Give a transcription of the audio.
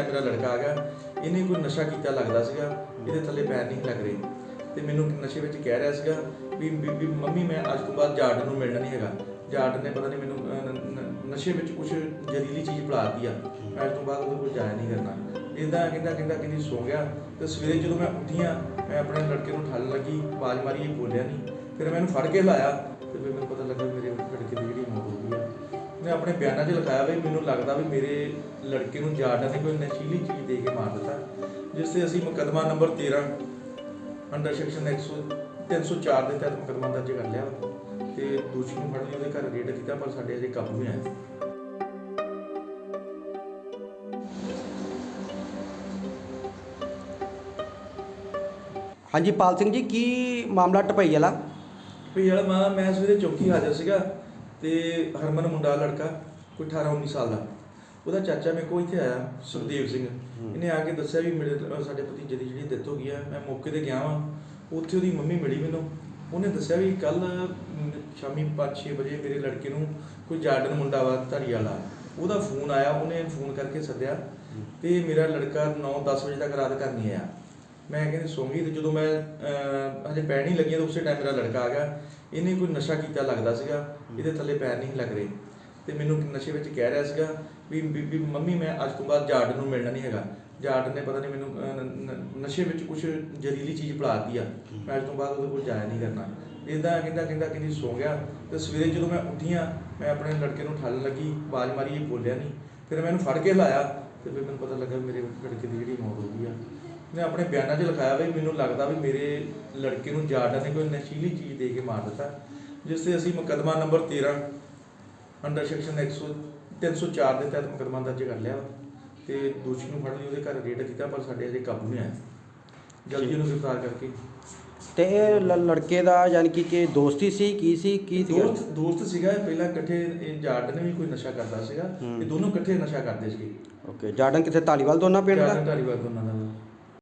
ਮੇਰਾ ਲੜਕਾ ਆ ਗਿਆ। ਇਹਨੇ ਕੋਈ ਨਸ਼ਾ ਕੀਤਾ ਲੱਗਦਾ ਸੀਗਾ। ਇਹਦੇ ਥੱਲੇ ਪੈਰ ਨਹੀਂ ਲੱਗ ਰਹੇ। ਤੇ ਮੈਨੂੰ ਨਸ਼ੇ ਵਿੱਚ ਕਹਿ ਰਿਹਾ ਸੀਗਾ ਵੀ ਬੀਬੀ ਮੰਮੀ ਮੈਂ ਅੱਜ ਤੋਂ ਬਾਅਦ ਜਾਟ ਨੂੰ ਮਿਲਣਾ ਨਹੀਂ ਹੈਗਾ। ਜਾਟ ਨੇ ਪਤਾ ਨਹੀਂ ਮੈਨੂੰ ਅਹ, ਨ- ਨ- ਨਸ਼ੇ ਵਿੱਚ ਕੁਝ ਜ਼ਹਿਰੀਲੀ ਚੀਜ਼ ਪਿਲਾਤੀ ਆ। ਮੈਂ ਅੱਜ ਤੋਂ ਬਾਅਦ ਉਹਦੇ ਕੋਲ ਜਾਇਆ ਨਹੀਂ ਕਰਨਾ। ਇਦਾਂ ਕਹਿੰਦਾ ਕਹਿੰਦਾ ਕਹਿੰਦੀ ਸੋ ਗਿਆ। ਤੇ ਸਵੇਰੇ ਜਦੋਂ ਮੈਂ ਉੱਠੀਆਂ ਮੈਂ ਆਪਣੇ ਲੜਕੇ ਨੂੰ ਠੱਲ ਲੱਗੀ ਆਵਾਜ਼ ਮਾਰੀ ਇਹ ਬੋਲਿਆ ਨਹੀਂ। ਫਿਰ ਮੈਂ ਇਹਨੂੰ ਫੜ ਕੇ ਲਾਇਆ। ਤੇ ਫਿਰ ਮੈਨੂੰ ਪਤਾ ਲੱਗਾ ਵੀ ਮੇਰੇ ਲੜਕੇ ਦੀ ਜਿਹੜੀ ਮੌਤ ਹੋ ਗਈ ਆ। ਮੈਂ ਆਪਣੇ ਬਿਆਨਾਂ 'ਚ ਲਿਖਾਇਆ ਵੀ ਮੈਨੂੰ ਲੱਗਦਾ ਵੀ ਮੇਰੇ ਲੜਕੇ ਨੂੰ ਜਾਰਡਾ ਨੇ ਕੋਈ ਨਸ਼ੀਲੀ ਚੀਜ਼ ਦੇ ਕੇ ਮਾਰ ਦਿੱਤਾ ਜਿਸ ਤੇ ਅਸੀਂ ਮੁਕੱਦਮਾ ਨੰਬਰ 13 ਅੰਡਰ ਸੈਕਸ਼ਨ 100 304 ਦੇ ਤਹਿਤ ਮੁਕੱਦਮਾ ਦਰਜ ਕਰ ਲਿਆ ਤੇ ਦੋਸ਼ੀ ਨੂੰ ਫੜਨ ਲਈ ਉਹਦੇ ਘਰ ਰੇਡ ਕੀਤਾ ਪਰ ਸਾਡੇ ਅਜੇ ਕਾਬੂ ਨਹੀਂ ਆਇਆ। ਹਾਂਜੀ ਪਾਲ ਸਿੰਘ ਜੀ ਕੀ ਮਾਮਲਾ ਟਪਈ ਵਾਲਾ ਵੀ ਮੈਂ ਮੈਂ ਸਵੇਰੇ ਚੌਕੀ ਹਾਜ਼ਰ ਸੀਗਾ। ਤੇ ਹਰਮਨ ਮੁੰਡਾ ਲੜਕਾ ਕੋਈ 18 19 ਸਾਲ ਦਾ। ਉਹਦਾ ਚਾਚਾ ਮੇਰੇ ਕੋਲ ਇੱਥੇ ਆਇਆ ਸੁਖਦੇਵ ਸਿੰਘ। ਇਹਨੇ ਆ ਕੇ ਦੱਸਿਆ ਵੀ ਮੇਰੇ ਸਾਡੇ ਭਤੀਜੇ ਦੀ ਜਿਹੜੀ ਡੈਥ ਹੋ ਗਈ ਆ ਮੈਂ ਮੌਕੇ ਤੇ ਗਿਆ ਵਾਂ। ਉੱਥੇ ਉਹਦੀ ਮੰਮੀ ਮਿਲੀ ਮੈਨੂੰ। ਉਹਨੇ ਦੱਸਿਆ ਵੀ ਕੱਲ ਸ਼ਾਮੀ 5-6 ਵਜੇ ਮੇਰੇ ਲੜਕੇ ਨੂੰ ਕੋਈ ਜਾਰਡਨ ਮੁੰਡਾ ਵਾ ਧਾਰੀ ਵਾਲਾ ਉਹਦਾ ਫੋਨ ਆਇਆ ਉਹਨੇ ਫੋਨ ਕਰਕੇ ਸੱਦਿਆ। ਤੇ ਮੇਰਾ ਲੜਕਾ 9-10 ਵਜੇ ਤੱਕ ਰਾਤ ਘਰ ਨਹੀਂ ਆਇਆ। ਮੈਂ ਕਹਿੰਦੀ ਸੌਂਗੀ ਤੇ ਜਦੋਂ ਮੈਂ ਹਜੇ ਪੈਰ ਨਹੀਂ ਲੱਗੀਆਂ, ਤਾਂ ਉਸੇ ਟਾਈਮ ਮੇਰਾ ਲੜਕਾ ਆ ਗਿਆ। ਇਹਨੇ ਕੋਈ ਨਸ਼ਾ ਕੀਤਾ ਲੱਗਦਾ ਸੀਗਾ, ਇਹਦੇ ਥੱਲੇ ਪੈਰ ਨਹੀਂ ਲੱਗ ਰਹੇ। ਤੇ ਮੈਨੂੰ ਨਸ਼ੇ ਵਿੱਚ ਕਹਿ ਰਿਹਾ ਸੀਗਾ ਵੀ ਵੀ ਮੰਮੀ, ਮੈਂ ਅੱਜ ਤੋਂ ਬਾਅਦ ਜਾਰਡ ਨੂੰ ਮਿਲਣਾ ਨਹੀਂ ਹੈਗਾ। ਜਾਰਡ ਨੇ ਪਤਾ ਨਹੀਂ ਮੈਨੂੰ ਨਸ਼ੇ ਵਿੱਚ ਕੁਝ ਜ਼ਹਿਰੀਲੀ ਚੀਜ਼ ਪਿਲਾਤੀ ਆ। ਮੈਂ ਅੱਜ ਤੋਂ ਬਾਅਦ ਉਹਦੇ ਕੋਲ ਜਾਇਆ ਨਹੀਂ ਕਰਨਾ। ਇਦਾਂ ਕਹਿੰਦਾ ਕਹਿੰਦਾ, ਕਹਿੰਦੀ ਸੋ ਗਿਆ। ਤੇ ਸਵੇਰੇ ਜਦੋਂ ਮੈਂ ਉੱਠੀਆਂ, ਮੈਂ ਆਪਣੇ ਲੜਕੇ ਨੂੰ ਠੱਲ ਲੱਗੀ, ਆਵਾਜ਼ ਮਾਰੀ, ਇਹ ਬੋਲਿਆ ਨਹੀਂ। ਫਿਰ ਮੈਂ ਇਹਨੂੰ ਫੜ ਕੇ ਲਾਇਆ ਤੇ ਫਿਰ ਮੈਨੂੰ ਪਤਾ ਲੱਗਾ ਮੇਰੇ ਲੜਕੇ ਦੀ ਜਿਹੜੀ ਮੌਤ ਹੋ ਗਈ ਆ। ਮੈਂ ਆਪਣੇ ਬਿਆਨਾਂ 'ਚ ਲਿਖਾਇਆ ਵੀ ਮੈਨੂੰ ਲੱਗਦਾ ਵੀ ਮੇਰੇ ਲੜਕੇ ਨੂੰ ਜਾਰਡਾ ਨੇ ਕੋਈ ਨਸ਼ੀਲੀ ਚੀਜ਼ ਦੇ ਕੇ ਮਾਰ ਦਿੱਤਾ। ਜਿਸ ਤੇ ਅਸੀਂ ਮੁਕੱਦਮਾ ਨੰਬਰ 13 ਅੰਡਰ ਸੈਕਸ਼ਨ 100 304 ਦੇ ਤਹਿਤ ਮੁਕੱਦਮਾ ਦਰਜ ਕਰ ਲਿਆ ਤੇ ਦੋਸ਼ੀ ਨੂੰ ਫੜਨ ਲਈ ਉਹਦੇ ਘਰ ਰੇਡ ਕੀਤਾ ਪਰ ਸਾਡੇ ਅਜੇ ਕਾਬੂ ਨਹੀਂ ਆਇਆ। ਜਲਦੀ ਉਹਨੂੰ ਗ੍ਰਿਫਤਾਰ ਕਰਕੇ। ਤੇ ਇਹ ਲੜਕੇ ਦਾ ਯਾਨੀ ਕਿ ਕਿ ਦੋਸਤੀ ਸੀ ਕੀ ਸੀ ਕੀ ਸੀ ਦੋਸਤ ਦੋਸਤ ਸੀਗਾ ਇਹ ਪਹਿਲਾਂ ਇਕੱਠੇ ਇਹ ਜਾਰਡ ਨੇ ਵੀ ਕੋਈ ਨਸ਼ਾ ਕਰਦਾ ਸੀਗਾ। ਇਹ ਦੋਨੋਂ ਇਕੱਠੇ ਨਸ਼ਾ ਕਰਦੇ ਸੀਗੇ। ਓਕੇ ਜਾਰਡਨ ਕਿੱਥੇ ਧਾਲੀਵਾਲ ਦੋਨਾ ਪਿੰਡ ਦਾ? ਧਾਰੀਵਾਲ ਦੋਨਾਂ ਦਾ।